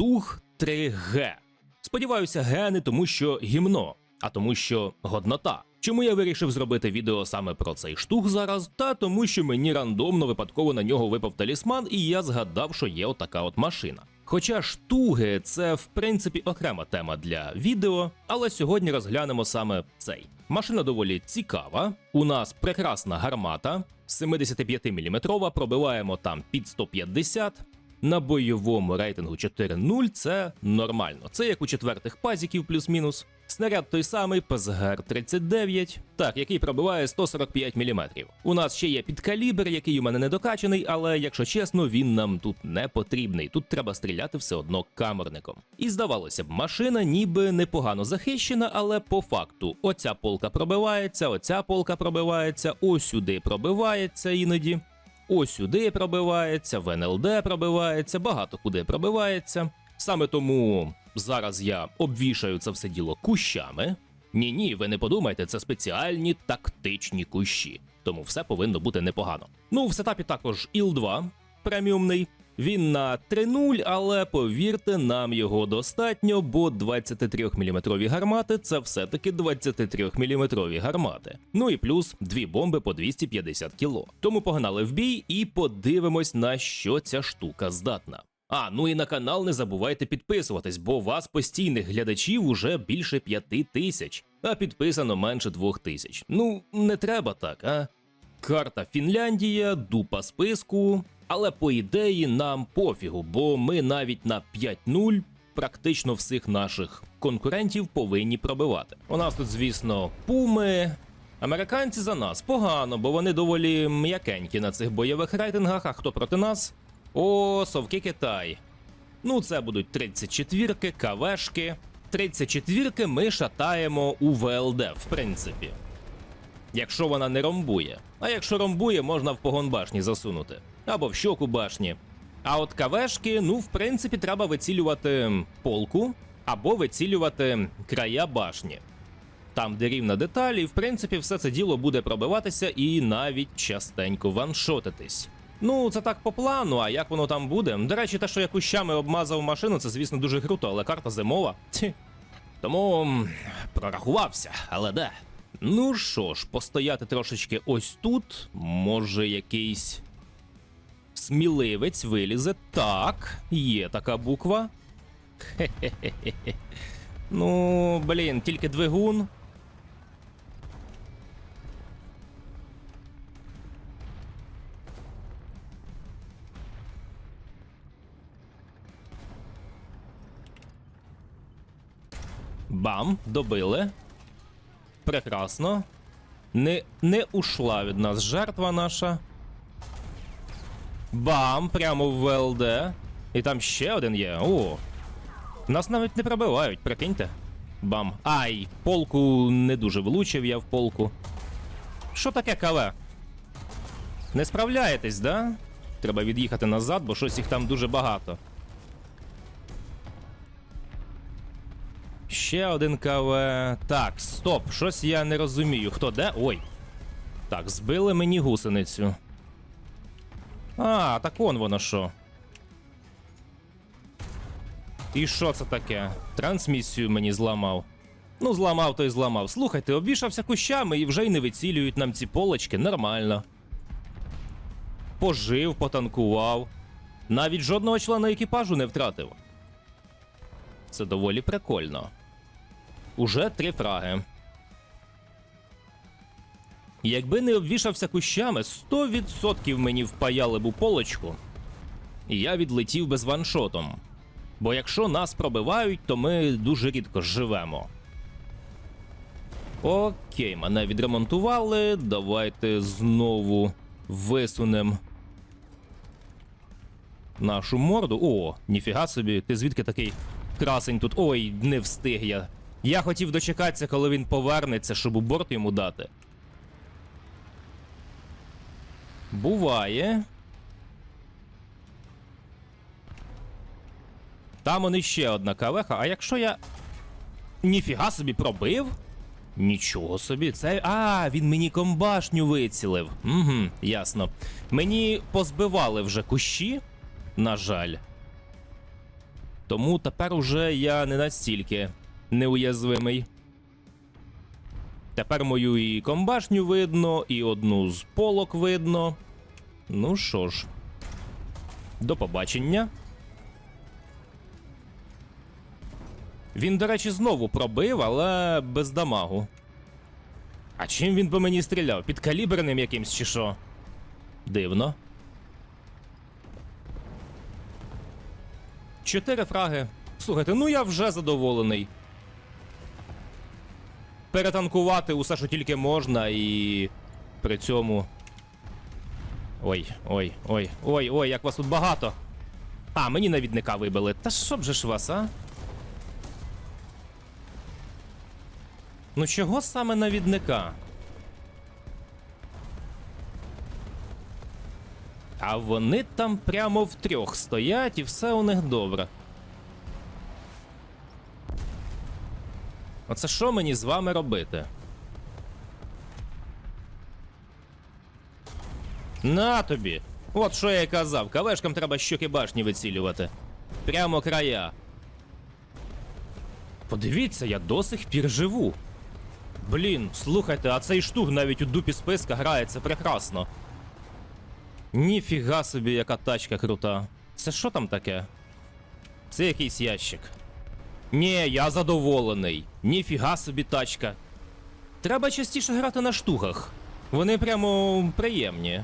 штуг 3Г. Сподіваюся, Г не тому, що гімно, а тому, що годнота. Чому я вирішив зробити відео саме про цей штух зараз? Та тому, що мені рандомно випадково на нього випав талісман, і я згадав, що є отака от машина. Хоча штуги це в принципі окрема тема для відео, але сьогодні розглянемо саме цей. Машина доволі цікава. У нас прекрасна гармата, 75 мм, пробиваємо там під 150. На бойовому рейтингу 4.0 це нормально. Це як у четвертих пазіків плюс-мінус. Снаряд той самий ПСГР 39, так, який пробиває 145 мм. У нас ще є підкалібр, який у мене не докачаний, але якщо чесно, він нам тут не потрібний. Тут треба стріляти все одно камерником. І здавалося б, машина ніби непогано захищена, але по факту оця полка пробивається, оця полка пробивається, ось сюди пробивається іноді. Ось сюди пробивається, в НЛД пробивається, багато куди пробивається. Саме тому зараз я обвішаю це все діло кущами. Ні, ні, ви не подумайте, це спеціальні тактичні кущі, тому все повинно бути непогано. Ну, в сетапі також ІЛ-2 преміумний. Він на 3.0, але повірте, нам його достатньо, бо 23-мм гармати це все-таки 23-мм гармати. Ну і плюс дві бомби по 250 кіло. Тому погнали в бій і подивимось, на що ця штука здатна. А, ну і на канал не забувайте підписуватись, бо вас постійних глядачів уже більше п'яти тисяч, а підписано менше двох тисяч. Ну, не треба так, а? Карта Фінляндія, дупа списку. Але по ідеї нам пофігу, бо ми навіть на 5-0 практично всіх наших конкурентів повинні пробивати. У нас тут, звісно, пуми. Американці за нас погано, бо вони доволі м'якенькі на цих бойових рейтингах. А хто проти нас? О, совки Китай. Ну, це будуть 34-ки, КВшки. 34-ки ми шатаємо у ВЛД, в принципі. Якщо вона не ромбує. А якщо ромбує, можна в погон башні засунути. Або в щоку башні. А от КВшки, ну, в принципі, треба вицілювати полку або вицілювати края башні. Там, де рівна деталь, і в принципі все це діло буде пробиватися і навіть частенько ваншотитись. Ну, це так по плану, а як воно там буде? До речі, те, що я кущами обмазав машину, це, звісно, дуже круто, але карта зимова. Ті. Тому прорахувався, але де? Ну що ж, постояти трошечки ось тут. Може, якийсь сміливець вилізе. Так, є така буква. Хе-хе-хе. Ну, блін, тільки двигун. Бам, добили. Прекрасно. Не, не ушла від нас жертва наша. Бам! Прямо в ВЛД. І там ще один є. О. Нас навіть не пробивають, прикиньте. Бам. Ай, полку не дуже влучив я в полку. Що таке КВ? Не справляєтесь, да? Треба від'їхати назад, бо щось їх там дуже багато. Ще один КВ. Так, стоп, щось я не розумію. Хто де? Ой. Так, збили мені гусеницю. А, так он воно що. І що це таке? Трансмісію мені зламав. Ну, зламав, то й зламав. Слухайте, обвішався кущами і вже й не вицілюють нам ці полочки нормально. Пожив, потанкував. Навіть жодного члена екіпажу не втратив. Це доволі прикольно. Уже три фраги. Якби не обвішався кущами, 100% мені впаяли б у полочку. І я відлетів би з ваншотом. Бо якщо нас пробивають, то ми дуже рідко живемо. Окей, мене відремонтували. Давайте знову висунем нашу морду. О, ніфіга собі, ти звідки такий красень тут? Ой, не встиг я. Я хотів дочекатися, коли він повернеться, щоб у борт йому дати. Буває. Там он іще одна кавеха. А якщо я. Ніфіга собі пробив? Нічого собі, це. А, він мені комбашню вицілив. Угу, ясно. Мені позбивали вже кущі, на жаль. Тому тепер уже я не настільки неуязвимий. Тепер мою і комбашню видно, і одну з полок видно. Ну що ж, до побачення. Він, до речі, знову пробив, але без дамагу. А чим він по мені стріляв? Підкаліберним якимсь чи що? Дивно. Чотири фраги. Слухайте, ну я вже задоволений. Перетанкувати усе, що тільки можна, і при цьому. Ой, ой, ой, ой, ой, як вас тут багато. А, мені навідника вибили. Та що б же ж вас, а? Ну чого саме навідника? А вони там прямо втрьох стоять і все у них добре. Оце що мені з вами робити? На тобі! От що я й казав, кавешкам треба щоки башні вицілювати. Прямо края. Подивіться, я до сих пір живу. Блін, слухайте, а цей штук навіть у дупі списка грає, це прекрасно. Ніфіга собі, яка тачка крута. Це що там таке? Це якийсь ящик. Ні, я задоволений. Ніфіга собі тачка. Треба частіше грати на штугах. Вони прямо приємні.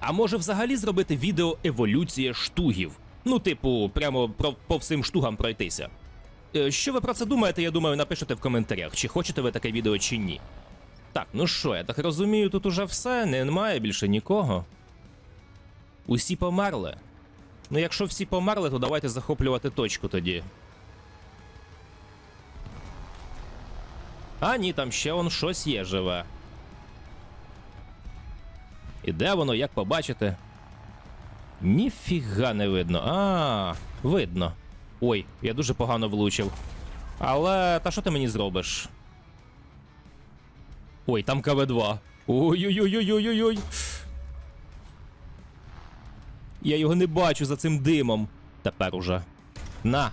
А може взагалі зробити відео еволюція штугів? Ну, типу, прямо про, по всім штугам пройтися. Е, Що ви про це думаєте, я думаю, напишете в коментарях, чи хочете ви таке відео, чи ні. Так, ну що, я так розумію, тут уже все, немає більше нікого. Усі померли. Ну, якщо всі померли, то давайте захоплювати точку тоді. А ні, там ще он щось є живе. І де воно, як побачите? Ніфіга не видно. А, видно. Ой, я дуже погано влучив. Але та що ти мені зробиш? Ой, там КВ-2. Ой-ой-ой-ой-ой-ой. Я його не бачу за цим димом. Тепер уже. На.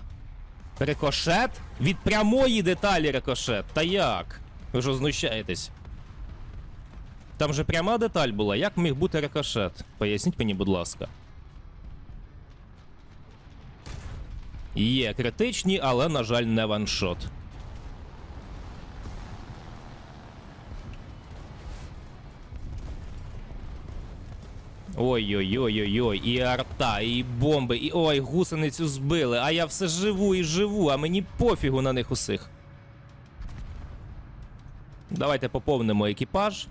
Рикошет? Від прямої деталі рикошет. Та як? Ви ж ознущаєтесь. Там же пряма деталь була. Як міг бути рикошет? Поясніть мені, будь ласка. Є критичні, але, на жаль, не ваншот. Ой-ой-ой-ой-ой, і арта, і бомби, і ой, гусеницю збили, а я все живу і живу, а мені пофігу на них усіх. Давайте поповнимо екіпаж.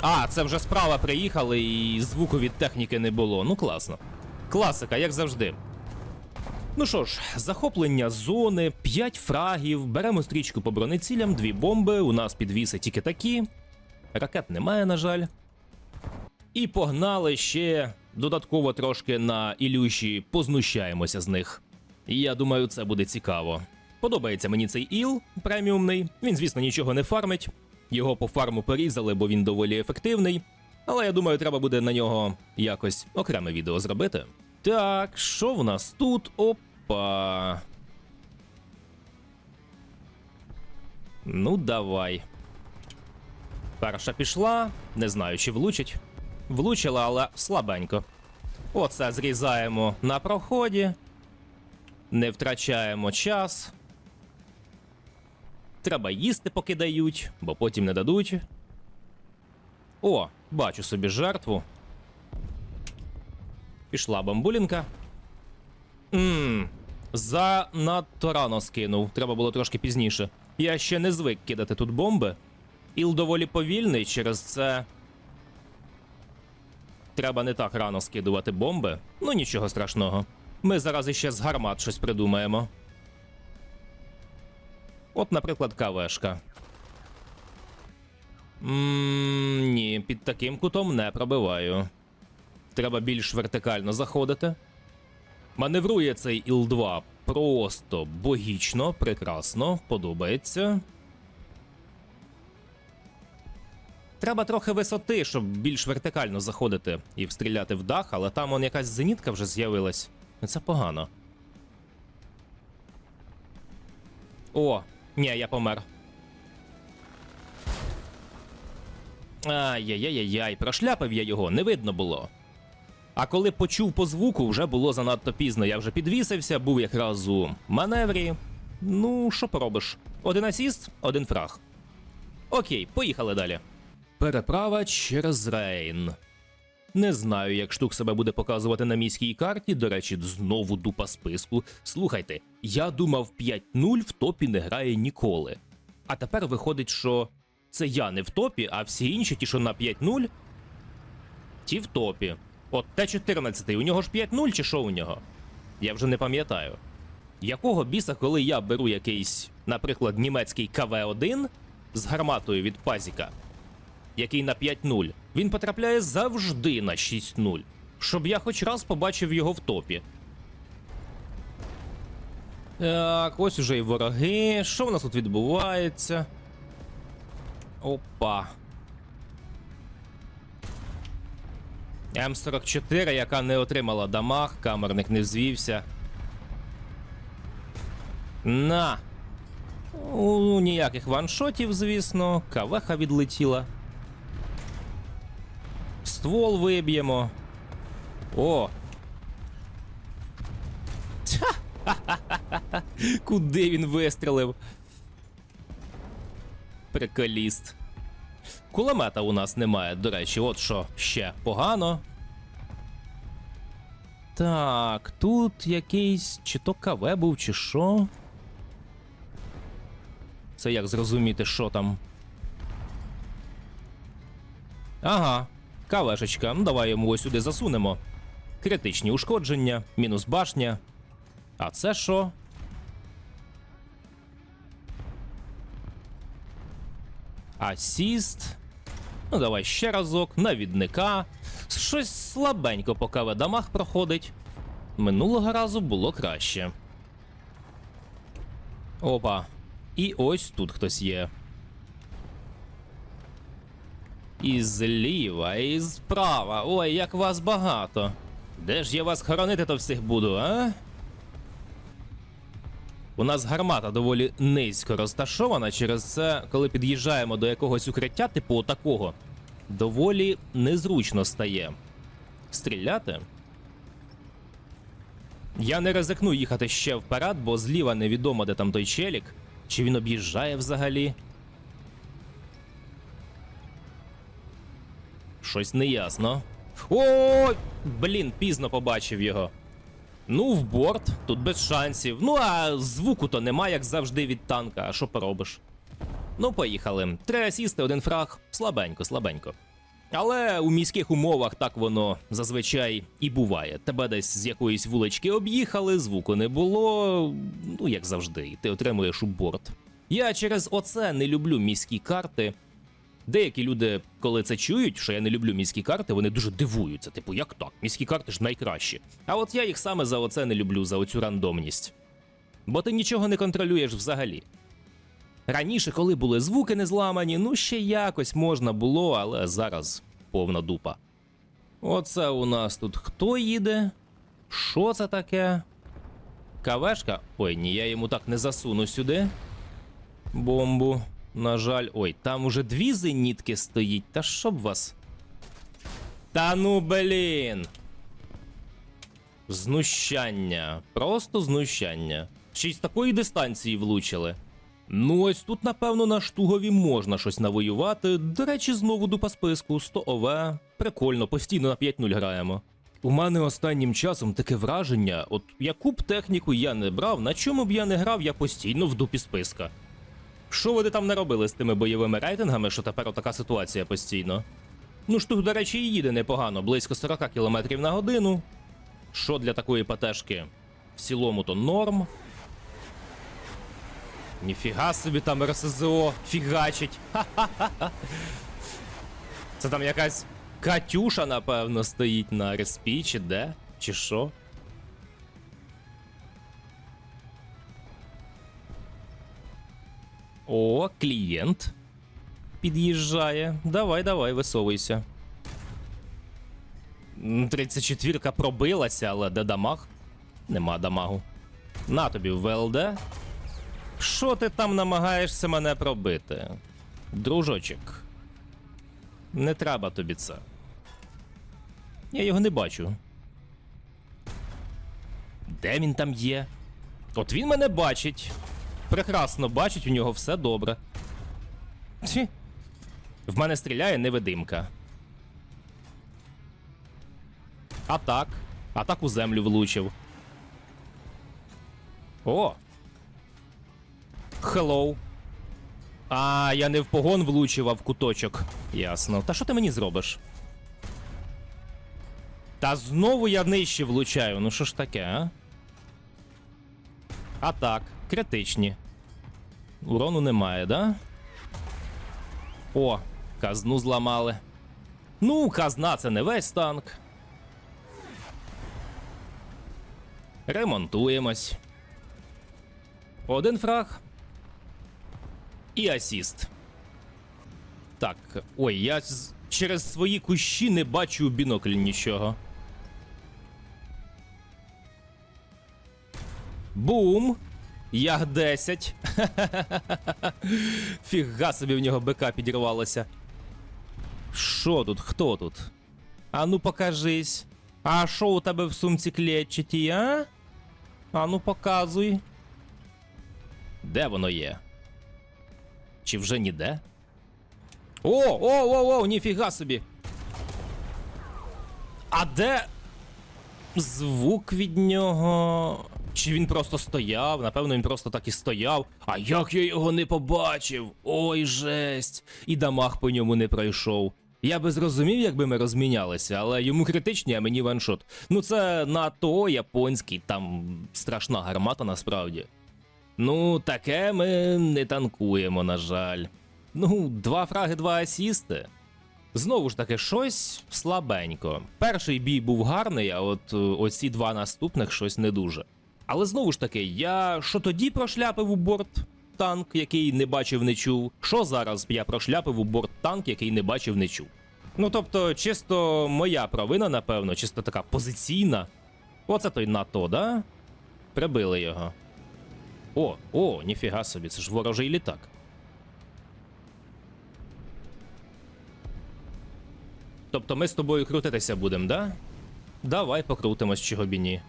А, це вже справа приїхали і звуку від техніки не було. Ну класно. Класика, як завжди. Ну що ж, захоплення зони, 5 фрагів, беремо стрічку по бронецілям, дві бомби, у нас підвіси тільки такі. Ракет немає, на жаль. І погнали ще додатково трошки на Ілюші, познущаємося з них. І я думаю, це буде цікаво. Подобається мені цей іл преміумний. Він, звісно, нічого не фармить. Його по фарму порізали, бо він доволі ефективний. Але я думаю, треба буде на нього якось окреме відео зробити. Так, що в нас тут? Опа. Ну, давай. Перша пішла, не знаю, чи влучить. Влучила, але слабенько. Оце зрізаємо на проході. Не втрачаємо час. Треба їсти, поки дають, бо потім не дадуть. О, бачу собі жертву. Пішла бамбулінка. Ммм, занадто рано скинув. Треба було трошки пізніше. Я ще не звик кидати тут бомби. Іл доволі повільний, через це. Треба не так рано скидувати бомби. Ну нічого страшного. Ми зараз іще з гармат щось придумаємо. От, наприклад, кавешка. Ммм, ні, під таким кутом не пробиваю. Треба більш вертикально заходити. Маневрує цей Іл-2 просто богічно, прекрасно, подобається. Треба трохи висоти, щоб більш вертикально заходити і встріляти в дах, але там он якась зенітка вже з'явилась. Це погано. О, ні, я помер. Ай-яй-яй-яй, прошляпив я його, не видно було. А коли почув по звуку, вже було занадто пізно. Я вже підвісився, був якраз у маневрі. Ну, що поробиш? Один асіст, один фраг. Окей, поїхали далі. Переправа через Рейн. Не знаю, як штук себе буде показувати на міській карті. До речі, знову дупа списку. Слухайте, я думав 5-0 в топі не грає ніколи. А тепер виходить, що це я не в топі, а всі інші, ті, що на 5-0, ті в топі. От Т-14, у нього ж 5-0 чи що у нього? Я вже не пам'ятаю. Якого біса, коли я беру якийсь, наприклад, німецький КВ-1 з гарматою від Пазіка, який на 5-0, він потрапляє завжди на 6-0, щоб я хоч раз побачив його в топі. Так, ось уже і вороги. Що в нас тут відбувається? Опа. М44, яка не отримала дамаг, камерник не взвівся. На. У, ніяких ваншотів, звісно. Кавеха відлетіла. Ствол виб'ємо. О. Куди він вистрелив? Приколіст. Кулемета у нас немає, до речі, от що ще погано. Так, тут якийсь чи то КВ був, чи що. Це як зрозуміти, що там. Ага, кавешечка. Ну давай йому ось сюди засунемо. Критичні ушкодження, мінус башня. А це що? Асіст. Ну, давай ще разок. Навідника. Щось слабенько по КВ дамаг проходить. Минулого разу було краще. Опа. І ось тут хтось є. І зліва, і справа. Ой, як вас багато. Де ж я вас хоронити то всіх буду, а? У нас гармата доволі низько розташована. Через це, коли під'їжджаємо до якогось укриття, типу такого, доволі незручно стає. Стріляти? Я не ризикну їхати ще вперед, бо зліва невідомо, де там той челік. Чи він об'їжджає взагалі? Щось неясно. О, блін, пізно побачив його. Ну, в борт, тут без шансів. Ну, а звуку то нема, як завжди, від танка. А що поробиш? Ну, поїхали. Три асісти, один фраг. Слабенько, слабенько. Але у міських умовах так воно зазвичай і буває. Тебе десь з якоїсь вулички об'їхали, звуку не було. Ну, як завжди, і ти отримуєш у борт. Я через оце не люблю міські карти. Деякі люди, коли це чують, що я не люблю міські карти, вони дуже дивуються. Типу, як так? Міські карти ж найкращі. А от я їх саме за оце не люблю, за оцю рандомність. Бо ти нічого не контролюєш взагалі. Раніше, коли були звуки не зламані, ну ще якось можна було, але зараз повна дупа. Оце у нас тут хто їде? Що це таке? Кавешка? Ой, ні, я йому так не засуну сюди. Бомбу. На жаль, ой, там уже дві зенітки стоїть, та щоб вас. Та ну блін. Знущання. Просто знущання. Ще й з такої дистанції влучили. Ну, ось тут, напевно, на штугові можна щось навоювати. До речі, знову дупа списку 100 ОВ. Прикольно, постійно на 5-0 граємо. У мене останнім часом таке враження, от яку б техніку я не брав, на чому б я не грав, я постійно в дупі списка. Що вони там не робили з тими бойовими рейтингами, що тепер така ситуація постійно? Ну, штук, до речі, і їде непогано, близько 40 км на годину. Що для такої ПТшки? В цілому то норм. Ніфіга собі там РСЗО фігачить. Ха-ха-ха. Це там якась Катюша, напевно, стоїть на респі, чи де? Чи що? О, клієнт. Під'їжджає. Давай, давай, висовуйся. 34-ка пробилася, але де дамаг? Нема дамагу. На тобі ВЛД. Що ти там намагаєшся мене пробити? Дружочок. Не треба тобі це. Я його не бачу. Де він там є? От він мене бачить. Прекрасно бачить, у нього все добре. Ті. В мене стріляє невидимка. А так. А так у землю влучив. О! Хеллоу. А, я не в погон влучив, а в куточок. Ясно. Та що ти мені зробиш? Та знову я нижче влучаю. Ну що ж таке, а? А так, критичні. Урону немає, да? О, казну зламали. Ну, казна це не весь танк. Ремонтуємось. Один фраг. І асіст. Так, ой, я через свої кущі не бачу у бінокль нічого. Бум! Ях 10. Фіга собі в нього БК підірвалося. Що тут? Хто тут? А ну покажись. А що у тебе в сумці клетчаті, а? А ну показуй. Де воно є? Чи вже ніде? О, о, о, о, ніфіга собі. А де звук від нього? Чи він просто стояв? Напевно, він просто так і стояв. А як я його не побачив? Ой, жесть. І дамаг по ньому не пройшов. Я би зрозумів, якби ми розмінялися, але йому критичні, а мені ваншот. Ну це НАТО японський, там страшна гармата насправді. Ну, таке ми не танкуємо, на жаль. Ну, два фраги, два асісти. Знову ж таки, щось слабенько. Перший бій був гарний, а от е, оці два наступних щось не дуже. Але знову ж таки, я що тоді прошляпив у борт танк, який не бачив, не чув. Що зараз я прошляпив у борт танк, який не бачив, не чув. Ну тобто, чисто моя провина, напевно, чисто така позиційна. Оце той НАТО, да? Прибили його. О, о, ніфіга собі, це ж ворожий літак. Тобто ми з тобою крутитися будемо, да? Давай покрутимось, чого б і ні.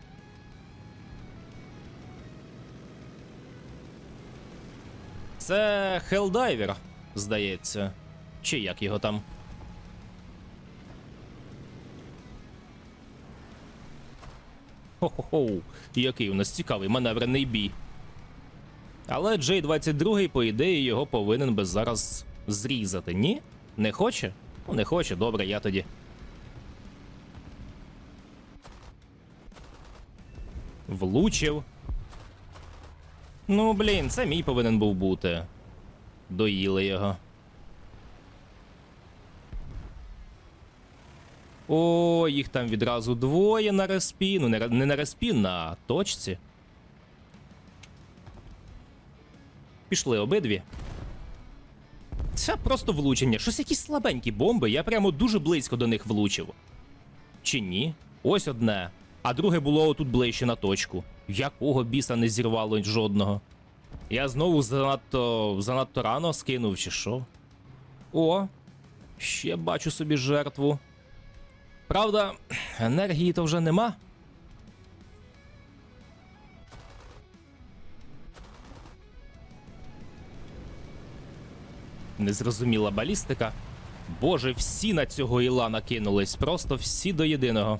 Це Хелдайвер, здається. Чи як його там? Хо-хо-хо, який у нас цікавий маневрений бій. Але J22, по ідеї, його повинен би зараз зрізати, ні? Не хоче? Ну, не хоче, добре, я тоді. Влучив. Ну, блін, це мій повинен був бути. Доїли його. О, їх там відразу двоє на респі. Ну, не, на респі, на точці. Пішли обидві. Це просто влучення. Щось якісь слабенькі бомби, я прямо дуже близько до них влучив. Чи ні? Ось одне. А друге було отут ближче на точку. Якого біса не зірвало жодного? Я знову занадто занадто рано скинув, чи що? О, ще бачу собі жертву. Правда, енергії то вже нема. Незрозуміла балістика. Боже, всі на цього іла накинулись, просто всі до єдиного.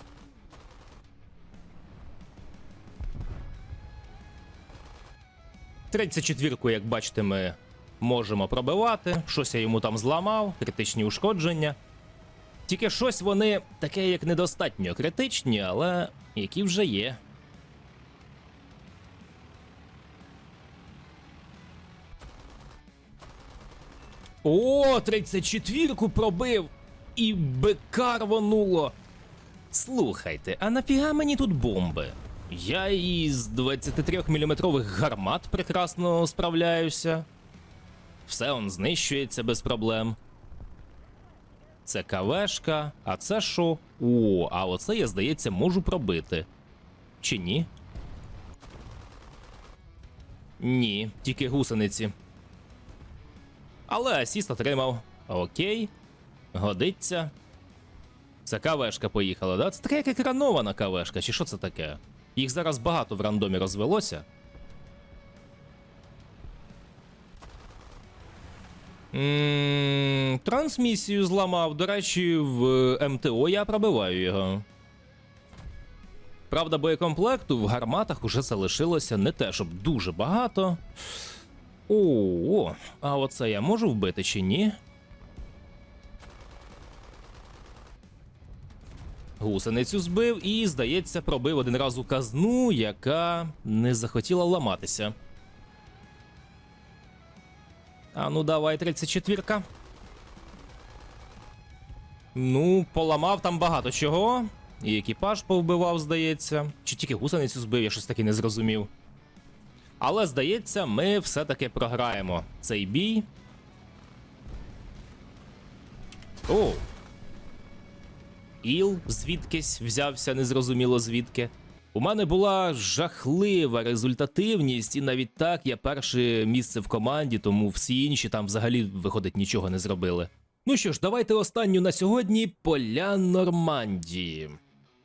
Тридцять четвірку, як бачите, ми можемо пробивати. Щось я йому там зламав, критичні ушкодження. Тільки щось вони таке, як недостатньо критичні, але які вже є. О, 34-ку пробив! І бика рвонуло. Слухайте, а нафіга мені тут бомби? Я із 23-мм гармат прекрасно справляюся. Все он знищується без проблем. Це кавешка, а це що? О, а оце я, здається, можу пробити. Чи ні? Ні, тільки гусениці. Але асіст отримав. Окей. Годиться. Це кавешка поїхала, да? Це така як екранована кавешка, чи що це таке? Їх зараз багато в рандомі розвелося. трансмісію зламав. До речі, в МТО я пробиваю його. Правда, боєкомплекту в гарматах уже залишилося не те, щоб дуже багато. О, а оце я можу вбити чи ні? Гусеницю збив і, здається, пробив один раз у казну, яка не захотіла ламатися. А ну давай, 34-ка. Ну, поламав там багато чого. І екіпаж повбивав, здається. Чи тільки гусеницю збив, я щось таки не зрозумів. Але здається, ми все-таки програємо цей бій. О! Іл звідкись взявся, незрозуміло звідки. У мене була жахлива результативність, і навіть так я перше місце в команді, тому всі інші там взагалі, виходить, нічого не зробили. Ну що ж, давайте останню на сьогодні поля Нормандії.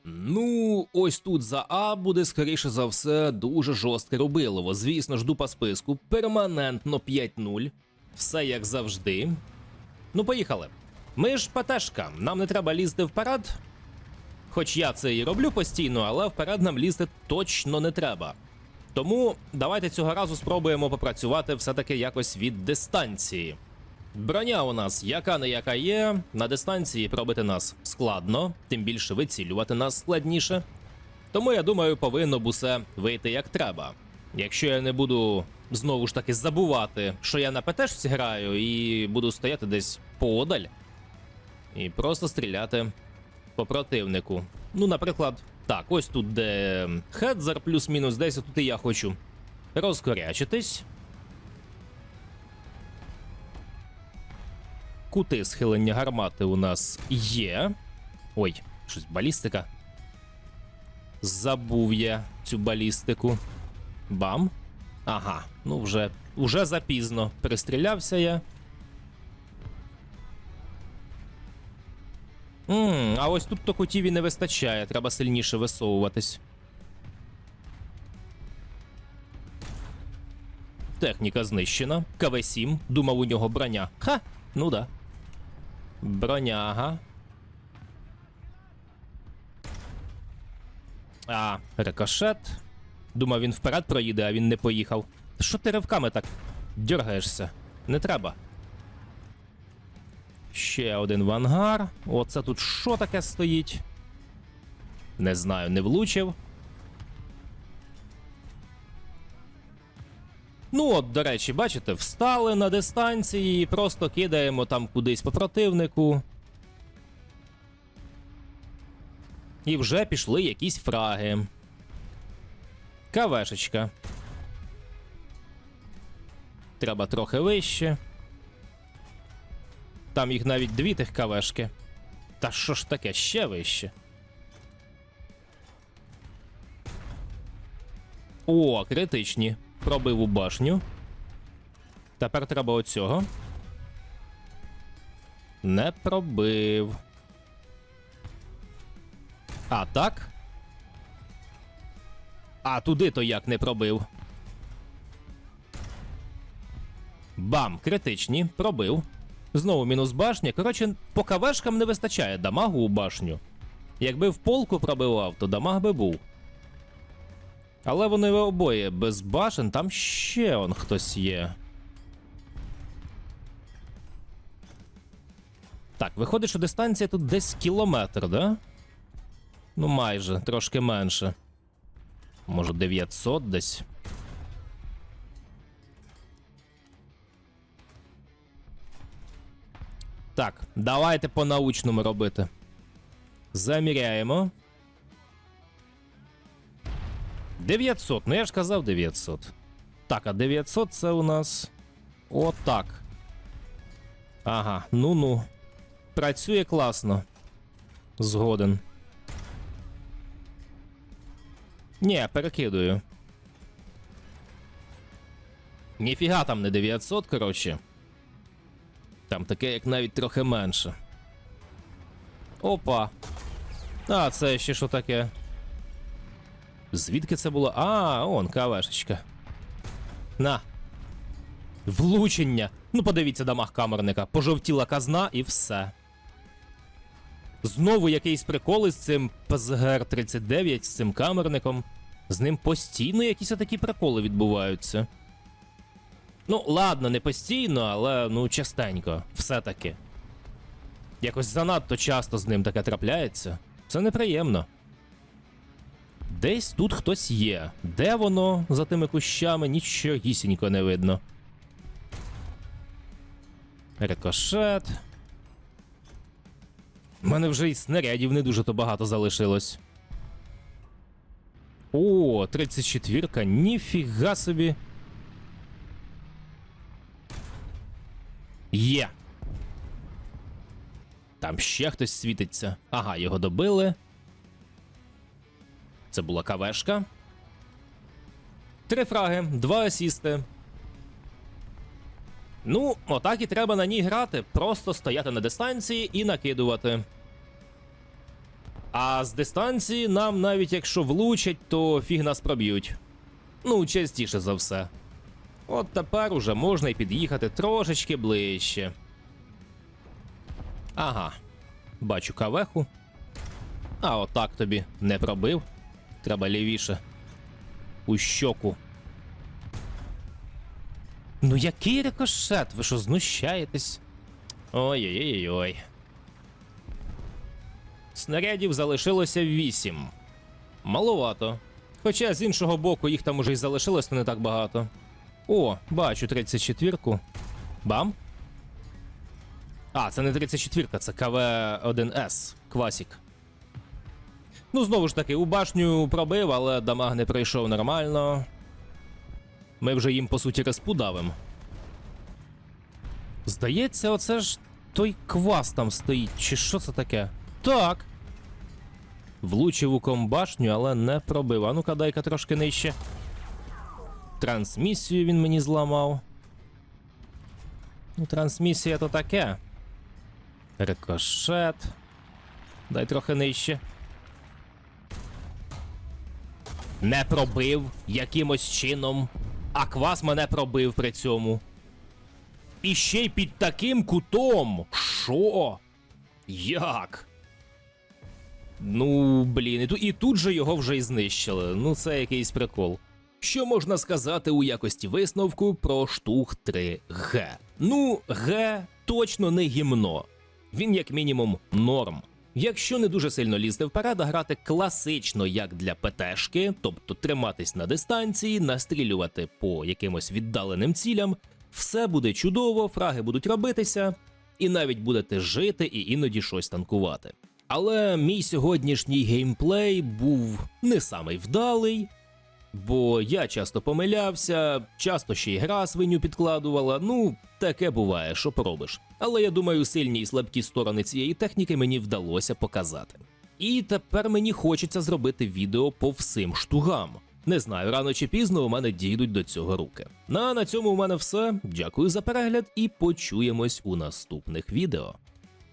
Ну, ось тут за А буде, скоріше за все, дуже жорстке робилово. Звісно, жду по списку. Перманентно 5-0. Все як завжди. Ну, поїхали. Ми ж ПТшка, нам не треба лізти вперед. Хоч я це і роблю постійно, але вперед нам лізти точно не треба. Тому давайте цього разу спробуємо попрацювати все-таки якось від дистанції. Броня у нас яка не яка є. На дистанції пробити нас складно, тим більше вицілювати нас складніше. Тому я думаю, повинно б усе вийти як треба. Якщо я не буду знову ж таки забувати, що я на ПТшці граю, і буду стояти десь поодаль і просто стріляти по противнику. Ну, наприклад, так, ось тут де Хедзер плюс-мінус, десь тут і я хочу розкорячитись. Кути схилення гармати у нас є. Ой, щось балістика. Забув я цю балістику. Бам. Ага, ну вже, вже запізно. Перестрілявся я. Ммм, а ось тут то кутів і не вистачає, треба сильніше висовуватись. Техніка знищена. КВ-7. Думав, у нього броня. Ха! Ну да. Броняга. А, рикошет. Думав, він вперед проїде, а він не поїхав. Що ти ривками так дергаєшся? Не треба. Ще один в ангар. Оце тут що таке стоїть? Не знаю, не влучив. Ну, от, до речі, бачите, встали на дистанції і просто кидаємо там кудись по противнику. І вже пішли якісь фраги. Кавешечка. Треба трохи вище. Там їх навіть дві тих кавешки. Та що ж таке, ще вище. О, критичні. Пробив у башню. Тепер треба оцього. Не пробив. А так? А туди то як не пробив. Бам, критичні, пробив. Знову мінус башня. Коротше, по кавешкам не вистачає дамагу у башню. Якби в полку пробивав, то дамаг би був. Але вони обоє без башен, там ще он хтось є. Так, виходить, що дистанція тут десь кілометр, да? Ну, майже, трошки менше. Може, 900 десь. Так, давайте по-научному робити. Заміряємо. 900, ну я ж казав 900. Так, а 900 це у нас. Отак. Ага, ну-ну. Працює класно. Згоден. Ні, перекидую. Ніфіга там не 900, коротше. Там таке, як навіть трохи менше. Опа. А, це ще що таке? Звідки це було? А, он, кавешечка. На. Влучення. Ну, подивіться дамаг камерника. Пожовтіла казна і все. Знову якийсь прикол із цим ПЗГР 39, з цим камерником. З ним постійно якісь такі приколи відбуваються. Ну, ладно, не постійно, але ну частенько, все-таки. Якось занадто часто з ним таке трапляється. Це неприємно. Десь тут хтось є. Де воно за тими кущами, нічогісінько не видно. Рикошет. У мене вже і снарядів не дуже то багато залишилось. О, 34-ка, ніфіга собі. Є. Там ще хтось світиться. Ага, його добили. Це була кавешка. Три фраги, два асісти. Ну, отак і треба на ній грати. Просто стояти на дистанції і накидувати. А з дистанції нам навіть якщо влучать, то фіг нас проб'ють. Ну, частіше за все. От тепер уже можна й під'їхати трошечки ближче. Ага. Бачу кавеху. А отак тобі не пробив. Треба лівіше. У щоку. Ну який рикошет? Ви що знущаєтесь? Ой-ой-ой-ой. Снарядів залишилося 8. Маловато. Хоча з іншого боку їх там уже й залишилось не так багато. О, бачу 34-ку. Бам. А, це не 34-ка, це КВ-1С. Квасік. Ну, знову ж таки, у башню пробив, але дамаг не пройшов нормально. Ми вже їм, по суті, респу давим. Здається, оце ж той квас там стоїть, чи що це таке? Так. Влучив у комбашню, але не пробив. А ну-ка, дай-ка трошки нижче. Трансмісію він мені зламав. Ну, трансмісія то таке. Рикошет. Дай трохи нижче. Не пробив якимось чином. А квас мене пробив при цьому. І ще й під таким кутом. Що? Як? Ну, блін, і тут, і тут же його вже й знищили. Ну, це якийсь прикол. Що можна сказати у якості висновку про штух 3Г? Ну, Г точно не гімно. Він, як мінімум, норм. Якщо не дуже сильно лізти вперед, а грати класично, як для ПТшки, тобто триматись на дистанції, настрілювати по якимось віддаленим цілям, все буде чудово, фраги будуть робитися, і навіть будете жити і іноді щось танкувати. Але мій сьогоднішній геймплей був не самий вдалий, бо я часто помилявся, часто ще й гра свиню підкладувала. Ну, таке буває, що поробиш. Але я думаю, сильні і слабкі сторони цієї техніки мені вдалося показати. І тепер мені хочеться зробити відео по всім штугам. Не знаю, рано чи пізно у мене дійдуть до цього руки. Ну, а на цьому у мене все. Дякую за перегляд і почуємось у наступних відео.